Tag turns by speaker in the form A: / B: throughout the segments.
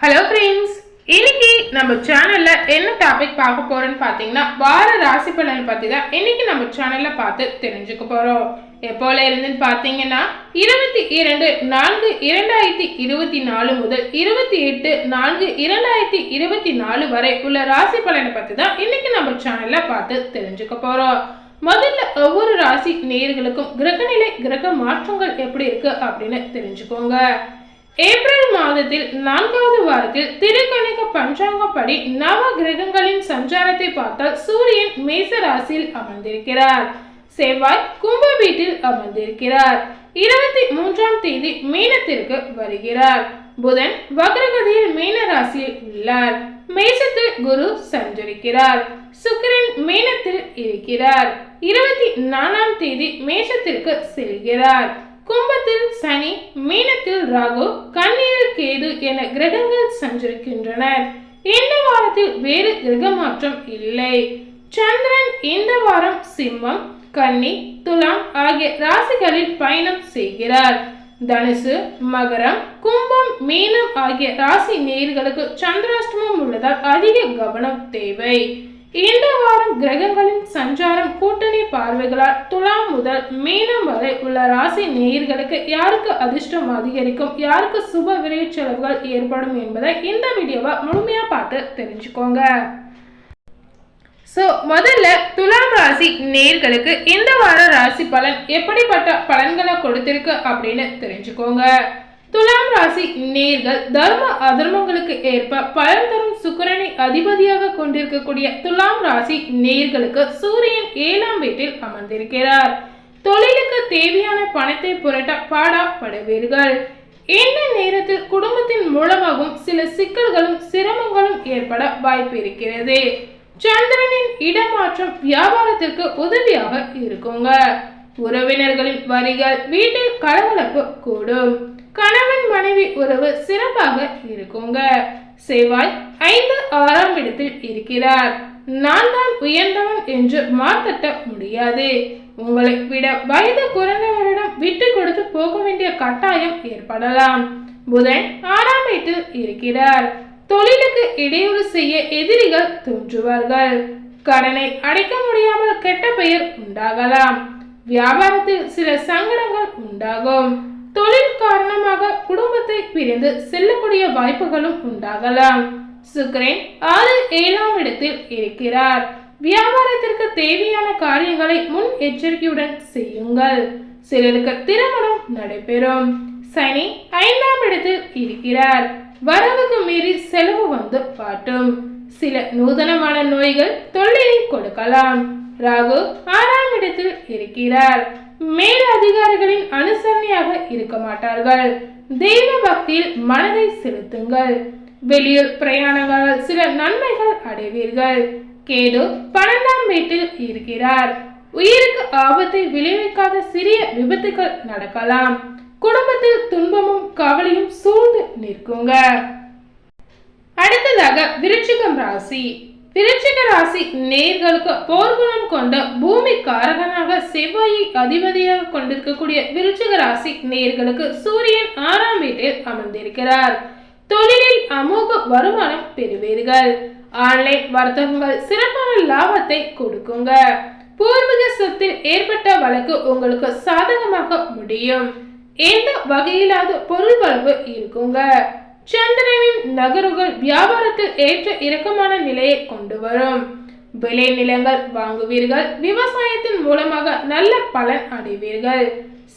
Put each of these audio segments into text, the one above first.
A: Hello friends இன்னைக்கு நம்ம சேனல்ல என்ன டாபிக் பார்க்க போறோம்னு பார்த்தீங்கன்னா வார ராசி பலன் பத்தி தான் இன்னைக்கு நம்ம சேனல்ல பார்த்து தெரிஞ்சுக்க போறோம். எப்போல இருந்துன்னு பார்த்தீங்கன்னா இருபத்தி இரண்டு நான்கு இரண்டாயிரத்தி இருபத்தி நாலு முதல் இருபத்தி எட்டு நான்கு இரண்டாயிரத்தி இருபத்தி நாலு வரை உள்ள ராசி பலனை பத்தி தான் இன்னைக்கு நம்ம சேனல்ல பார்த்து தெரிஞ்சுக்க போறோம். முதல்ல ஒவ்வொரு ராசி நேர்களுக்கும் கிரகநிலை கிரக மாற்றங்கள் எப்படி இருக்கு அப்படின்னு தெரிஞ்சுக்கோங்க. ஏப்ரல் மாதத்தில் நான்காவது வாரத்தில் திருக்கணிக பஞ்சாங்கப்படி நவ கிரகங்களின் சஞ்சாரத்தை பார்த்தால் சூரியன் மேச ராசியில் அமர்ந்திருக்கிறார். செவ்வாய் கும்ப வீட்டில் அமர்ந்திருக்கிறார். இருபத்தி மூன்றாம் தேதி மீனத்திற்கு வருகிறார். புதன் வக்ரகதியில் மீன ராசியில் உள்ளார். மேசத்தில் குரு சஞ்சரிக்கிறார். சுக்கிரன் மீனத்தில் இருக்கிறார். இருபத்தி நாலாம் தேதி மேஷத்திற்கு செல்கிறார். கும்பத்தில் சனி மீனத்தில் ராகு கன்னியில் கேது என கிரகங்கள் சஞ்சரிக்கின்றன இந்த வாரத்தில் வேறு கிரக மாற்றம் இல்லை. சந்திரன் இந்த வாரம் சிம்மம் கன்னி துலாம் ஆகிய ராசிகளில் பயணம் செய்கிறார். தனுசு மகரம் கும்பம் மீனம் ஆகிய ராசி நேர்களுக்கு சந்திராஷ்டமம் உள்ளதால் அதிக கவனம் தேவை. இந்த வாரம் கிரகங்களின் சஞ்சாரம் கூட்டணி பார்வைகளால் துலாம் முதல் மீனம் வரை உள்ள ராசி நேயர்களுக்கு யாருக்கு அதிர்ஷ்டம் அதிகரிக்கும் யாருக்கு சுப விரை செலவுகள் ஏற்படும் என்பதை இந்த வீடியோவை முழுமையா பார்த்து தெரிஞ்சுக்கோங்க. ஸோ முதல்ல துலாம் ராசி நேர்களுக்கு இந்த வார ராசி பலன் எப்படிப்பட்ட பலன்களை கொடுத்திருக்கு அப்படின்னு தெரிஞ்சுக்கோங்க. துலாம் ராசி நேர்கள் தர்ம அதர்மங்களுக்கு ஏற்ப பலன் தரும் சுக்கரனை அதிபதியாக கொண்டிருக்கக்கூடிய துலாம் ராசி நேர்களுக்கு சூரியன் ஏழாம் வீட்டில் அமர்ந்திருக்கிறார். தொழிலுக்கு தேவையான பணத்தை புரட்ட பாடப்படுவீர்கள். எந்த நேரத்தில் குடும்பத்தின் மூலமாகவும் சில சிக்கல்களும் சிரமங்களும் ஏற்பட வாய்ப்பு இருக்கிறது சந்திரனின் இடமாற்றம் வியாபாரத்திற்கு உதவியாக இருக்குங்க. உறவினர்களின் வரிகள் வீட்டில் கலகலப்பு கூடும். கணவன் மனைவி உறவு சிறப்பாக இருக்குங்க. செவ்வாய் ஐந்து ஆறாம் இடத்தில் இருக்கிறார். நான் தான் உயர்ந்தவன் என்று மாத்தட்ட முடியாது. உங்களை விட வயது குறைந்தவரிடம் விட்டு கொடுத்து போக வேண்டிய கட்டாயம் ஏற்படலாம். புதன் ஆறாம் வீட்டில் இருக்கிறார். தொழிலுக்கு இடையூறு செய்ய எதிரிகள் தோன்றுவார்கள். கடனை அடைக்க முடியாமல் கெட்ட பெயர் உண்டாகலாம். வியாபாரத்தில் சில சங்கடங்கள் உண்டாகும். தொழில் காரணமாக குடும்பத்தை பிரிந்து செல்லக்கூடிய வாய்ப்புகளும் உண்டாகலாம். சுக்ரேன் ஆறு ஏழாம் இடத்தில் இருக்கிறார். வியாபாரத்திற்கு தேவையான காரியங்களை முன் எச்சரிக்கையுடன் செய்யுங்கள். சிலருக்கு திருமணம் நடைபெறும். சனி ஐந்தாம் இடத்தில் இருக்கிறார். வரவுக்கு மீறி செலவு வந்து பாட்டும் சில நூதனமான நோய்கள் தொல்லையை கொடுக்கலாம். ராகு ஆறாம் இடத்தில் இருக்கிறார். மேல் அதிகாரிகளின் அனுசரணையாக இருக்க மாட்டார்கள். தெய்வ பக்தியில் மனதை செலுத்துங்கள். வெளியூர் பிரயாணங்களால் சில நன்மைகள் அடைவீர்கள். கேது பன்னெண்டாம் வீட்டில் இருக்கிறார். உயிருக்கு ஆபத்தை விளைவிக்காத சிறிய விபத்துகள் நடக்கலாம். குடும்பத்தில் துன்பமும் கவலையும் சூழ்ந்து நிற்குங்க. விருச்சிகம் ராசி. விருச்சிக ராசி நேர்களுக்கு போர்க்குணம் கொண்ட பூமி காரகனாக செவ்வாயை அதிபதியாக கொண்டிருக்கக்கூடிய விருச்சிக ராசி நேர்களுக்கு சூரியன் ஆறாம் வீட்டில் அமர்ந்திருக்கிறார். தொழிலில் அமோக வருமானம் பெறுவீர்கள். ஆன்லைன் வர்த்தகங்கள் சிறப்பான லாபத்தை கொடுக்குங்க. பூர்வீக சொத்தில் ஏற்பட்ட வழக்கு உங்களுக்கு சாதகமாக முடியும். எந்த வகையிலாவது பொருள் வளவு இருக்குங்க. சந்திரனின் நகருகள் வியாபாரத்தில் ஏற்ற இறக்கமான நிலையை கொண்டு வரும். விளை நிலங்கள் வாங்குவீர்கள். விவசாயத்தின் மூலமாக நல்ல பலன் அடைவீர்கள்.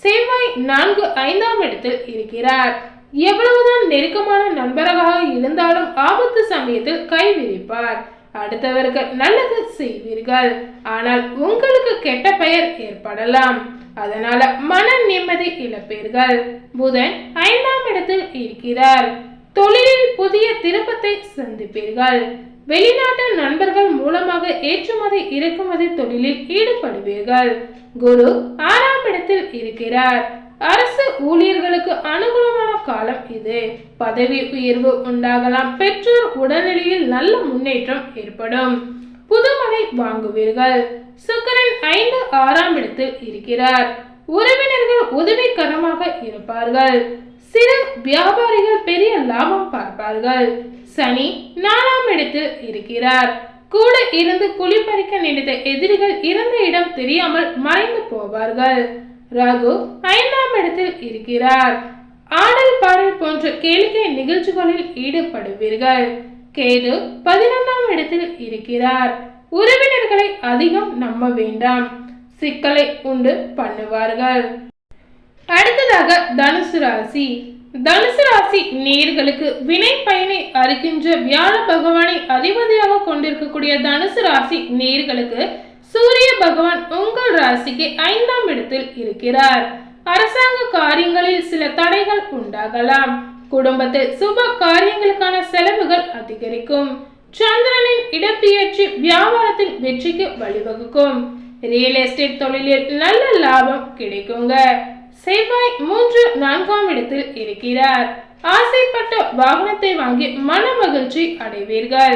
A: செவ்வாய் நான்கு ஐந்தாம் இடத்தில் இருக்கிறார். எவ்வளவுதான் நெருக்கமான நண்பராக இருந்தாலும் ஆபத்து சமயத்தில் கைவிரிப்பார். அடுத்தவருக்கு நல்லது செய்வீர்கள். ஆனால் உங்களுக்கு கெட்ட பெயர் ஏற்படலாம். அதனால மன நிம்மதி இழப்பீர்கள். புதன் ஐந்தாம் இடத்தில் இருக்கிறார். தொழிலில் புதிய திருப்பத்தை சந்திப்பீர்கள். வெளிநாட்டு நண்பர்கள் மூலமாக ஏற்றுமதி இறக்குமதி தொழிலில் ஈடுபடுவீர்கள். குரு ஆறாம் இடத்தில் இருக்கிறார். அரசு ஊழியர்களுக்கு அனுகூலமான காலம் இது. பதவி உயர்வு உண்டாகலாம். பெற்றோர் உடல்நிலையில் நல்ல முன்னேற்றம் ஏற்படும். புதுமனை வாங்குவீர்கள். சுக்கரன் ஐந்து ஆறாம் இடத்தில் இருக்கிறார். உறவினர்கள் உதவிகரமாக இருப்பார்கள். சிறு வியாபாரிகள் பெரிய லாபம் பார்ப்பார்கள். சனி நாலாம் இடத்தில் இருக்கிறார். கூட இருந்து குளிப்பறிக்க நினைத்த எதிரிகள் இருந்த இடம் தெரியாமல் மறைந்து போவார்கள். ராகு ஐந்தாம் இடத்தில் இருக்கிறார். ஆடல் பாடல் போன்ற கேளிக்கை நிகழ்ச்சிகளில் ஈடுபடுவீர்கள். கேது பதினொன்றாம் இடத்தில் இருக்கிறார். உறவினர்களை அதிகம் நம்ப வேண்டாம். சிக்கலை உண்டு பண்ணுவார்கள். அடுத்ததாக தனுசு ராசி. தனுசு ராசி நேர்களுக்கு வினை பயனை அறுக்கின்ற வியாழ பகவானை அதிபதியாக கொண்டிருக்கக்கூடிய தனுசு ராசி நேர்களுக்கு சூரிய பகவான் உங்கள் ராசிக்கு ஐந்தாம் இடத்தில் இருக்கிறார். அரசாங்க காரியங்களில் சில தடைகள் உண்டாகலாம். குடும்பத்தில் சுப காரியங்களுக்கான செலவுகள் அதிகரிக்கும். சந்திரனின் இடப்பெயர்ச்சி வியாபாரத்தில் வெற்றிக்கு வழிவகுக்கும். ரியல் எஸ்டேட் தொழிலில் நல்ல லாபம் கிடைக்குங்க. செவ்வாய் மூன்று நான்காம் இடத்தில் இருக்கிறார். ஆசைப்பட்ட வாகனத்தை வாங்கி மன மகிழ்ச்சி அடைவீர்கள்.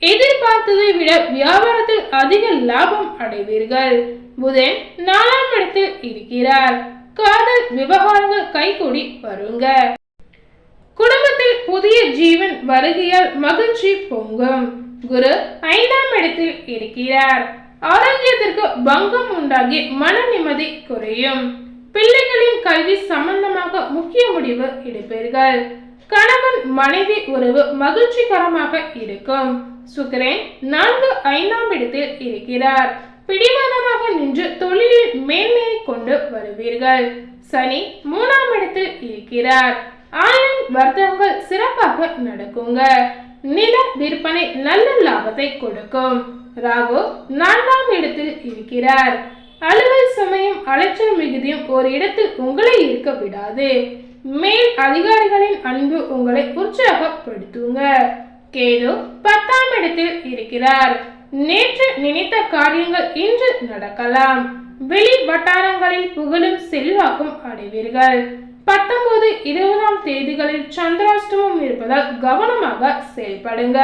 A: எதிர்பார்த்ததை விட வியாபாரத்தில் அதிக லாபம் அடைவீர்கள். புதன் நாலாம் இடத்தில் இருக்கிறார். காதல் விவகாரங்கள் கைகூடி வருங்க. குடும்பத்தில் புதிய ஜீவன் வருகையால் மகிழ்ச்சி பொங்கும். குரு ஐந்தாம் இடத்தில் இருக்கிறார். ஆரோக்கியத்திற்கு பங்கம் உண்டாகி மன நிம்மதி குறையும். பிள்ளைகளின் கல்வி சம்பந்தமாக முக்கிய முடிவு எடுப்பீர்கள். கணவன் மனைவி உறவு மகிழ்ச்சிகரமாக இருக்கும். சுக்கிரன் நான்கு ஐந்தாம் இடத்தில் இருக்கிறார். பிடிவாதமாக நின்று தொழிலில் மேன்மையை கொண்டு வருவீர்கள். சனி மூணாம் இடத்தில் இருக்கிறார். ஆன்லைன் வர்த்தகங்கள் சிறப்பாக நடக்குங்க. நில விற்பனை நல்ல லாபத்தை கொடுக்கும். ராகு நான்காம் இடத்தில் இருக்கிறார். அலுவல் சமயம் அலைச்சல் மிகுதியும் ஒரு இடத்தில் உங்களை இருக்க விடாது. மேல் அதிகாரிகளின் அன்பு உங்களை உற்சாகப்படுத்துங்க. கேது பத்தாம் இடத்தில் இருக்கிறார். நேற்று நினைத்த காரியங்கள் இன்று நடக்கலாம். வெளி வட்டாரங்களில் புகழும் செல்வாக்கும் அடைவீர்கள். பத்தொன்பது இருபதாம் தேதிகளில் சந்திராஷ்டமம் இருப்பதால் கவனமாக செயல்படுங்க.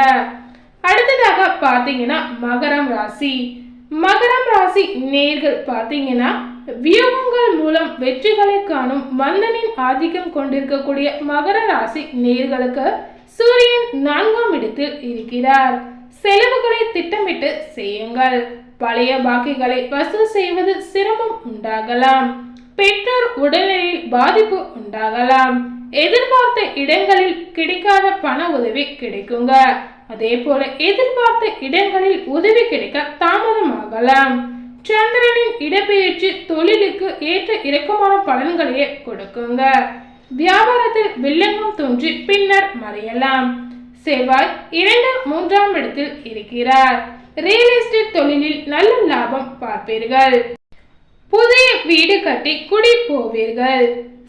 A: அடுத்ததாக பார்த்தீங்கன்னா மகரம் ராசி. மகரம் ராசி நேர்கள் பார்த்தீங்கன்னா வியூகங்கள் மூலம் வெற்றிகளை காணும் மந்தனின் ஆதிக்கம் கொண்டிருக்கக்கூடிய மகர ராசி நேர்களுக்கு சூரியன் நான்காம் இடத்தில் இருக்கிறார். செலவுகளை திட்டமிட்டு செய்யுங்கள். பழைய பாக்கிகளை வசூல் செய்வது சிரமம் உண்டாகலாம். பெற்றோர் உடல்நிலையில் பாதிப்பு உண்டாகலாம். எதிர்பார்த்த இடங்களில் கிடைக்காத பண உதவி கிடைக்குங்க. அதே போல எதிர்பார்த்த இடங்களில் உதவி கிடைக்க தாமதமாகலாம். சந்திரனின் இடப்பெயர்ச்சி தொழிலுக்கு ஏற்ற இறக்கமான பலன்களையே கொடுக்குங்க. வியாபாரத்தில் வில்லங்கம் தோன்றி பின்னர் மறையலாம். செவ்வாய் இரண்டு மூன்றாம் இடத்தில் இருக்கிறார். ரியல் எஸ்டேட் தொழிலில் நல்ல லாபம் பார்ப்பீர்கள். புதிய வீடு கட்டி குடி போவீர்கள்.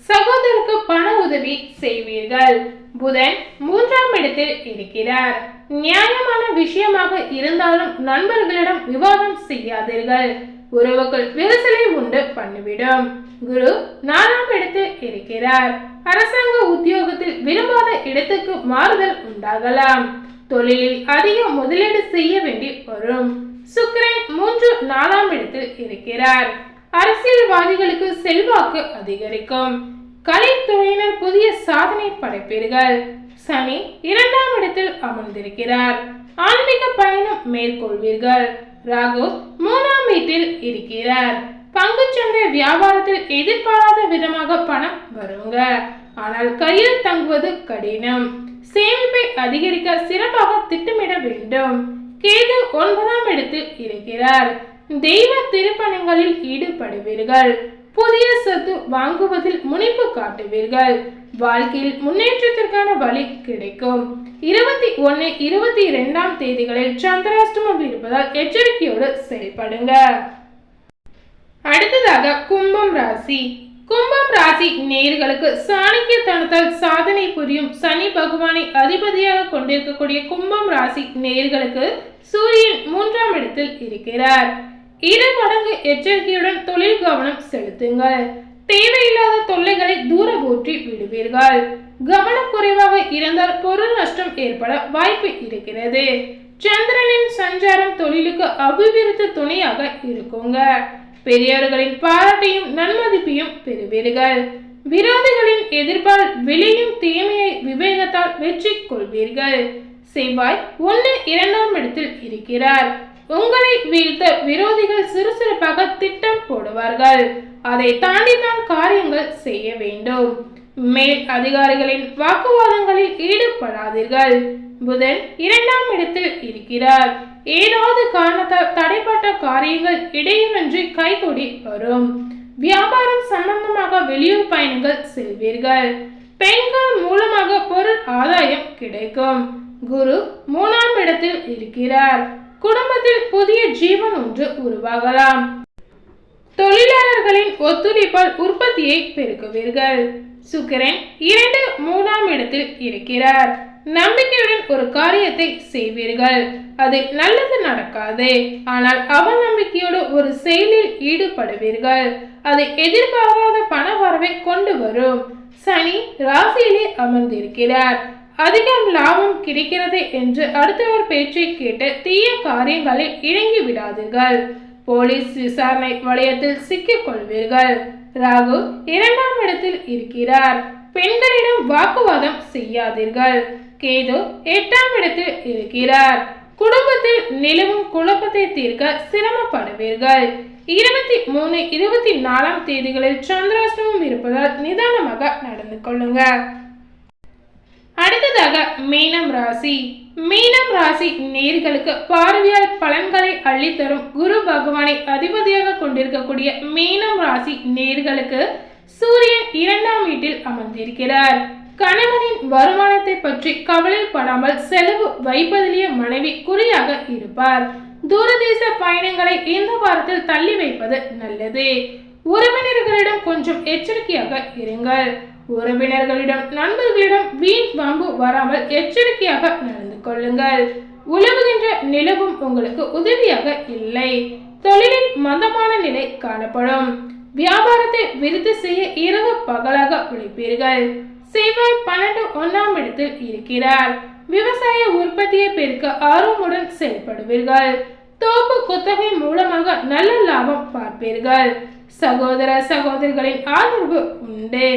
A: சகோதரருக்கு பண உதவி செய்வீர்கள். புதன் மூன்றாம் இடத்தில் இருக்கிறார். நியாயமான விஷயமாக இருந்தாலும் நண்பர்களிடம் விவாதம் செய்யாதீர்கள். உறவுகள் விரிசலை உண்டு பண்ணிவிடும். குரு நாலாம் இடத்தில் இருக்கிறார். அரசாங்க உத்தியோகத்தில் விரும்பாத இடத்துக்கு மாறுதல் உண்டாகலாம். தொழிலில் அதிக முதலீடு செய்ய வேண்டி வரும். சுக்கிரன் மூன்று நாலாம் இடத்தில் இருக்கிறார். அரசியல்வாதிகளுக்கு செல்வாக்கு அதிகரிக்கும். கலைத்துறையினர் புதிய சாதனை படைப்பீர்கள். சனி இரண்டாம் இடத்தில் அமர்ந்திருக்கிறார். ஆன்மீக பயணம் மேற்கொள்வீர்கள். ராகு மூணாம் வீட்டில் இருக்கிறார். பங்குச்சந்தை வியாபாரத்தில் எதிர்பாராத விதமாக பணம் வருங்க. ஆனால் கையில் தங்குவது கடினம். சேமிப்பை அதிகரிக்க சிறப்பாக திட்டமிட வேண்டும். கேது ஒன்பதாம் இடத்தில் இருக்கிறார். தெய்வ திருப்பணங்களில் ஈடுபடுவீர்கள். புதிய சொத்து வாங்குவதில் முனைப்பு காட்டுவீர்கள். வாழ்க்கையில் முன்னேற்றத்திற்கான வழி கிடைக்கும். இருபத்தி ஒன்னு இருபத்தி இரண்டாம் தேதிகளில் சந்திராஷ்டமம் இருப்பதால் எச்சரிக்கையோடு செயல்படுங்க. அடுத்ததாக கும்பம் ராசி. கும்பம் ராசி நேயர்களுக்கு சாணக்கியத்தனத்தால் சாதனை புரியும் சனி பகவானை அதிபதியாக கொண்டிருக்கக்கூடிய கும்பம் ராசி நேயர்களுக்கு சூரியன் மூன்றாம் இடத்தில் இருக்கிறார். இரு மடங்கு எச்சரிக்கையுடன் தொழில் கவனம் செலுத்துங்கள். தேவையில்லாத தொல்லைகளை தூர ஊற்றி விடுவீர்கள். கவனக்குறைவாக இருந்தால் பொருள் நஷ்டம் ஏற்பட வாய்ப்பு இருக்கிறது. சந்திரனின் சஞ்சாரம் தொழிலுக்கு அபிவிருத்தி துணையாக இருக்குங்க. பெரியவர்களின் பாராட்டையும் நன்மதிப்பையும் பெறுவீர்கள். விரோதிகளின் எதிர்ப்பால் விளையும் தீமையை விவேகத்தால் வெற்றி கொள்வீர்கள் செவ்வாய் ஒன்று இரண்டாம் இடத்தில் இருக்கிறார். உங்களை வீழ்த்த விரோதிகள் சுறுசுறுப்பாக திட்டம் போடுவார்கள். அதை தாண்டித்தான் காரியங்கள் செய்ய வேண்டும். மேல் அதிகாரிகளின் வாக்குவாதங்களில் ஈடுபடாதீர்கள். புதன் இரண்டாம் இடத்தில் இருக்கிறார். ஏதாவது காரணத்தால் தடைப்பட்ட காரியங்கள் இடையுமின்றி கைகூடி வரும். வியாபாரம் சம்பந்தமாக வெளியூர் பயணங்கள் செல்வீர்கள். பெண்கள் மூலமாக பொருள் ஆதாயம் கிடைக்கும். குரு மூணாம் இடத்தில் இருக்கிறார். குடும்பத்தில் புதிய ஜீவன் ஒன்று உருவாகலாம். தொழிலாளர்களின் ஒத்துழைப்பால் உற்பத்தியை பெருக்குவீர்கள். சுக்கிரன் இரண்டு மூணாம் இடத்தில் இருக்கிறார். நம்பிக்கையுடன் ஒரு காரியத்தை செய்வீர்கள். அது நல்லது நடக்காது. ஆனால் அவநம்பிக்கையோடு ஒரு செயலில் ஈடுபடுவீர்கள். அது எதிர்பாராத பண வரவை கொண்டு வரும். சனி ராசியிலே அமர்ந்திருக்கிறார். அதிகம் லாபம் கிடைக்கிறது என்று அடுத்தவர் பேச்சை கேட்டு தீய காரியங்களில் இறங்கி விடாதீர்கள். போலீஸ் விசாரணை வளையத்தில் சிக்கிக் கொள்வீர்கள். ராகு இரண்டாம் இடத்தில் இருக்கிறார். பெண்களிடம் வாக்குவாதம் செய்யாதீர்கள். கேது எட்டாம் இடத்தில் இருக்கிறார். குடும்பத்தில் நிலவும் குழப்பத்தை தீர்க்க சிரமப்படுவீர்கள். இருபத்தி மூணு இருபத்தி நாலாம் தேதிகளில் சந்திராஷ்டமம் இருப்பதால் நிதானமாக நடந்து கொள்ளுங்க. அடுத்ததாக மீனம் ராசி. மீனம் ராசி நேர்களுக்கு பார்வையால் பலன்களை அள்ளித்தரும் குரு பகவானை அதிபதியாக கொண்டிருக்கக்கூடிய மீனம் ராசி நேர்களுக்கு சூரியன் இரண்டாம் வீட்டில் அமர்ந்திருக்கிறார். கணவனின் வருமானத்தை பற்றி கவலைப்படாமல் செலவு வைப்பதிலேயே மனைவி குறியாக இருப்பார். தூரதேச பயணங்களை இந்த வாரத்தில் தள்ளி வைப்பது நல்லது. உறவினர்களிடம் கொஞ்சம் எச்சரிக்கையாக இருங்கள். உறவினர்களிடம் நண்பர்களிடம் வீண் வம்பு வராமல் எச்சரிக்கையாக நடந்து கொள்ளுங்கள். உலவுகின்ற நிலவும் உங்களுக்கு உதவியாக இல்லை. தொழிலில் மந்தமான நிலை காணப்படும். வியாபாரத்தை விருத்தி செய்ய இரவு பகலாக உழைப்பீர்கள். செவ்வாய் பன்னெண்டு ஒன்றாம் இடத்தில் இருக்கிறார். விவசாய உற்பத்தியை பெருக்க ஆர்வமுடன் செயல்படுவீர்கள். தோப்பு குத்தகை மூலமாக நல்ல லாபம் பார்ப்பீர்கள். சகோதர சகோதரிகளின் ஆதரவு உண்டு.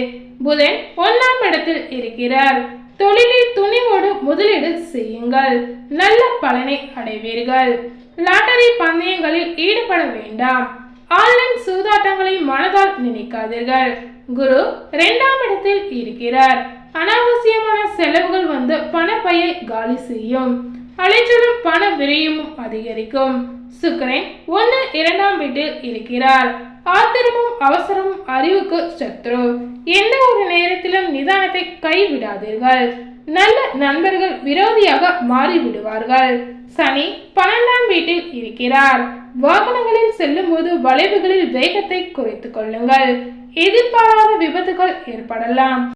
A: புதன் ஒன்றாம் இடத்தில் இருக்கிறார். தொழிலில் துணிவோடு முதலீடு செய்யுங்கள். நல்ல பலனை அடைவீர்கள். லாட்டரி பந்தயங்களில் ஈடுபட வேண்டாம். ஆன்லைன் சூதாட்டங்களை மனதால் நினைக்காதீர்கள். குரு இரண்டாம் இடத்தில் இருக்கிறார். அனாவசியமான செலவுகள் வந்து பணப்பையை காலி செய்யும். அலைச்சலும் பண விரயமும் அதிகரிக்கும். சுக்கரன் ஒன்று இரண்டாம் வீட்டில் இருக்கிறார். ஆத்திரமும் அவசரமும் அறிவுக்கு சத்ரு. எந்த ஒரு நேரத்திலும் நிதானத்தை கைவிடாதீர்கள். நல்ல நண்பர்கள் விரோதியாக மாறிவிடுவார்கள். சனி பன்னெண்டாம் வீட்டில் இருக்கிறார். வாகனங்களில் செல்லும் போது வளைவுகளில் வேகத்தை குறைத்துக் கொள்ளுங்கள். எதிர்பாராத விபத்துகள் ஏற்படலாம்.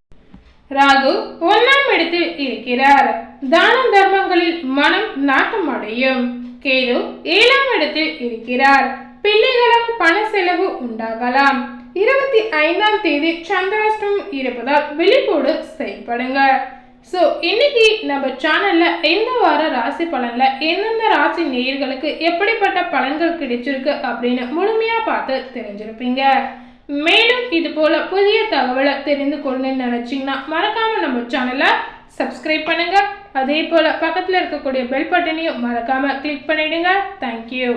A: ராகு ஒன்றாம் இடத்தில் இருக்கிறார். தான தர்மங்களில் மனம் நாட்டம் அடையும் கேது ஏழாம் இடத்தில் இருக்கிறார். பிள்ளைகளும் பண செலவு உண்டாகலாம். இருபத்தி ஐந்தாம் தேதி சந்திராஷ்டம் இருப்பதால் விழிப்போடு செயல்படுங்க ஸோ இன்னைக்கு நம்ம சேனல்ல இந்த வார ராசி பலன்ல எந்தெந்த ராசி நேயர்களுக்கு எப்படிப்பட்ட பலன்கள் கிடைச்சிருக்கு அப்படின்னு முழுமையா பார்த்து தெரிஞ்சிருப்பீங்க. மேலும் இது போல புதிய தகவலை தெரிந்து கொள்ளணும்னு நினச்சிங்கன்னா மறக்காம நம்ம சேனலை சப்ஸ்கிரைப் பண்ணுங்க. அதே போல பக்கத்தில் இருக்கக்கூடிய பெல் பட்டனையும் மறக்காம கிளிக் பண்ணிடுங்க. தேங்க்யூ